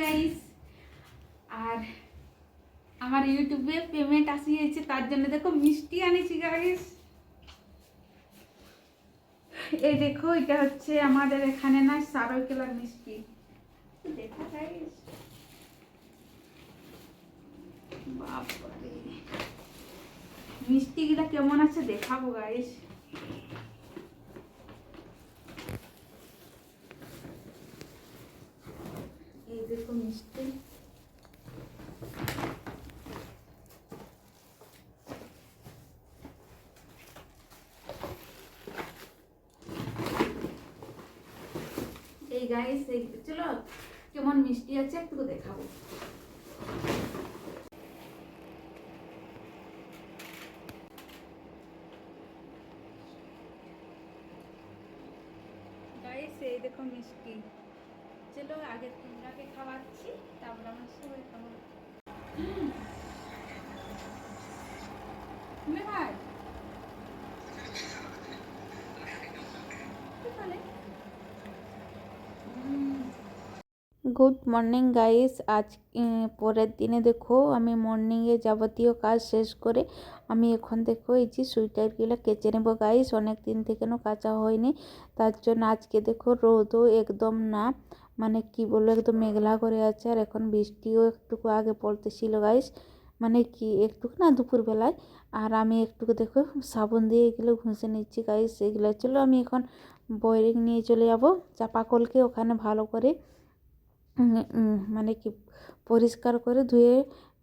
Guys আর আমার ইউটিউবে payment আসিয়েছে তার জন্য দেখো মিষ্টি আনিছি গাইস এই দেখো, এটা হচ্ছে আমাদের এখানে না সারকেলার মিষ্টি। দেখো গাইস বাপরে। মিষ্টিগুলা কেমন আছে দেখাবো গাইস এই দেখো মিষ্টি গাইস চলো কেমন মিষ্টি আছে একটু দেখাবো। গাইস এই দেখো মিষ্টি। চলো আগে তোমরাকে খাওয়াচ্ছি, তারপর আমরা সবাই খাব। তুমি ভাই গুড মর্নিং গাইস, আজ পরের দিনে দেখো আমি মর্নিংয়ে যাবতীয় কাজ শেষ করে আমি এখন দেখো এই যে সুইটারগুলো কেচে নেব গাইস অনেক দিন থেকে কাচা হয়নি। তার জন্য আজকে দেখো রোদও একদম না। মানে কি বলব, একদম মেঘলা করে আছে আর এখন বৃষ্টিও একটুকু আগে পড়তেছিল গাইস মানে কি, একটুকু না দুপুরবেলায়। আর আমি একটুকু দেখো, সাবুন দিয়ে এগুলো ঘুষে নিচ্ছি গাইস এগুলো চলো, আমি এখন বয়রিং নিয়ে চলে যাব। চাপাকলকে ওখানে ভালো করে মানে কি, পরিষ্কার করে ধুয়ে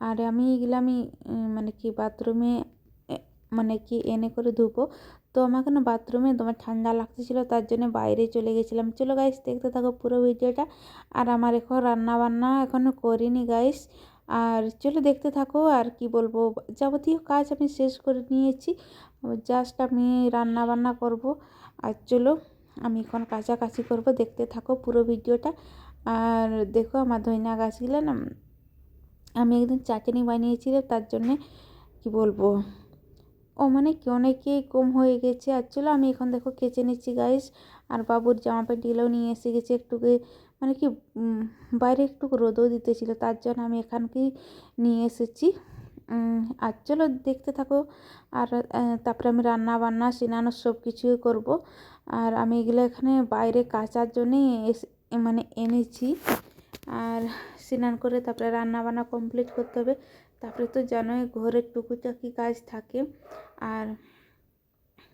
আর আমি এগুলো আমি মানে কি, বাথরুমে মানে কি, এনে করে ধুবো। তো আমাকে না বাথরুমে তোমার ঠান্ডা লাগতেছিল, তার জন্য বাইরে চলে গেছিলাম। চলো গাইস দেখতে থাকো পুরো ভিডিওটা। আর আমার এখন রান্না বান্না এখনও করিনি গাইস আর চলো দেখতে থাকো, আর কি বলব, যাবতীয় কাজ আমি শেষ করে নিয়েছি। জাস্ট আমি রান্না বান্না করব। আর চলো, আমি এখন কাছাকাছি করব, দেখতে থাকো পুরো ভিডিওটা। আর দেখো আমার ধনিয়া গাছগুলো না, আমি একদিন চাটনি বানিয়েছিলাম, তার জন্যে কি বলব। ও মানে কি, অনেকেই কম হয়ে গেছে। আর চলো আমি এখন দেখো কেচে নিচ্ছি গাইস আর বাবুর জামা প্যান্টগুলোও নিয়ে এসে গেছি একটু মানে কি বাইরে একটু রোদও দিতেছিল, তার জন্য আমি এখানকেই নিয়ে এসেছি। আর চলো দেখতে থাকো। আর তারপরে আমি রান্না বান্না সিনানো সব কিছুই করব। আর আমি এগুলো এখানে বাইরে কাচার জন্যেই এসে মানে এনেছি। আর স্নান করে তারপরে রান্না বান্না কমপ্লিট করতে হবে। তারপরে তো জানোই ঘরের টুকুটাকি কাজ থাকে। আর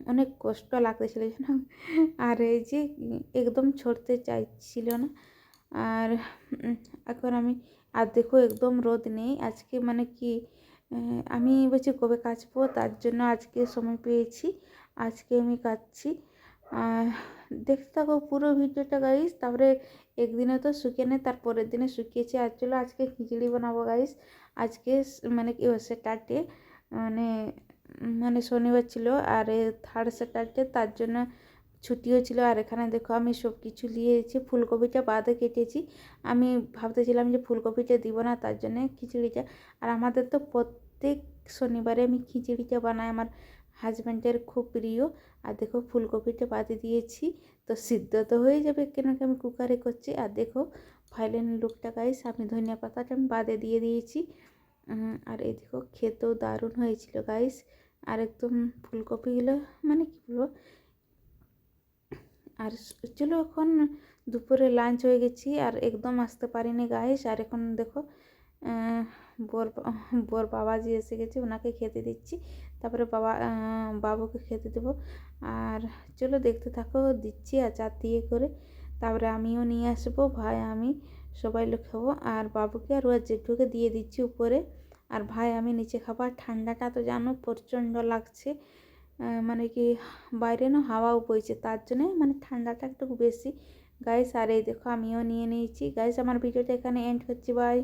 অনেক কষ্ট লাগতেছিল জানো? আর এই যে একদম ছড়তে চাইছিল না। আর এখন আমি, আর দেখো একদম রোদ নেই। আজকে মানে কি আমি বলছি কবে কাচবো? তার জন্য আজকে সময় পেয়েছি। আজকে আমি কাচছি। দেখতে থাকো পুরো ভিডিওটা গাইস তারপরে একদিনে তো শুকিয়ে নেই তার পরের দিনে শুকিয়েছে। আর চলো আজকে খিচুড়ি বানাবো গাইস আজকে মানে কি স্যাটারডে মানে মানে শনিবার ছিল, আর থার্ড স্যাটারডে তার জন্য ছুটিও ছিল। আর এখানে দেখো, আমি সব কিছু নিয়েছি ফুলকপিটা বাদে কেটেছি। আমি ভাবতেছিলাম যে ফুলকপিটা দিব না, তার জন্য খিচুড়িটা। আর আমাদের তো প্রত্যেক শনিবারে আমি খিচুড়িটা বানাই। আমার হাজব্যান্ডের খুব প্রিয়। আর দেখো, ফুলকপিটা বাদে দিয়েছি। তো সিদ্ধ তো হয়ে যাবে কেন কি আমি কুকারে করছি। আর দেখো ফাইলেন লুকটা গাইস আমি ধনিয়া পাতাটা আমি বাদে দিয়ে দিয়েছি। আর এই দেখো, খেতেও দারুণ হয়েছিল গাইস আর একদম ফুলকপিগুলো মানে কি বলব? আর চলো এখন দুপুরে লাঞ্চ হয়ে গেছি। আর একদম আসতে পারিনি গাইস আর এখন দেখো বোর বোর বাবাজি এসে গেছে, ওনাকে খেতে দিচ্ছি। তারপরে বাবা বাবুকে খেতে দেবো। আর চলো দেখতে থাকো, দিচ্ছি আর চার দিয়ে করে। তারপরে আমিও নিয়ে আসব, ভাই আমি সবাই লোক খাব। আর বাবুকে আর ওর জেঠুকে দিয়ে দিচ্ছি উপরে। আর ভাই আমি নিচে খাব। আর ঠান্ডাটা তো জানো, প্রচণ্ড লাগছে। মানে কি বাইরে না হাওয়াও বইছে, তার জন্যে মানে ঠান্ডাটা একটু বেশি। গাইস আর এই দেখো, আমিও নিয়ে নিয়েছি। গাইস আমার ভিডিওটা এখানে এন্ড করছি। বাই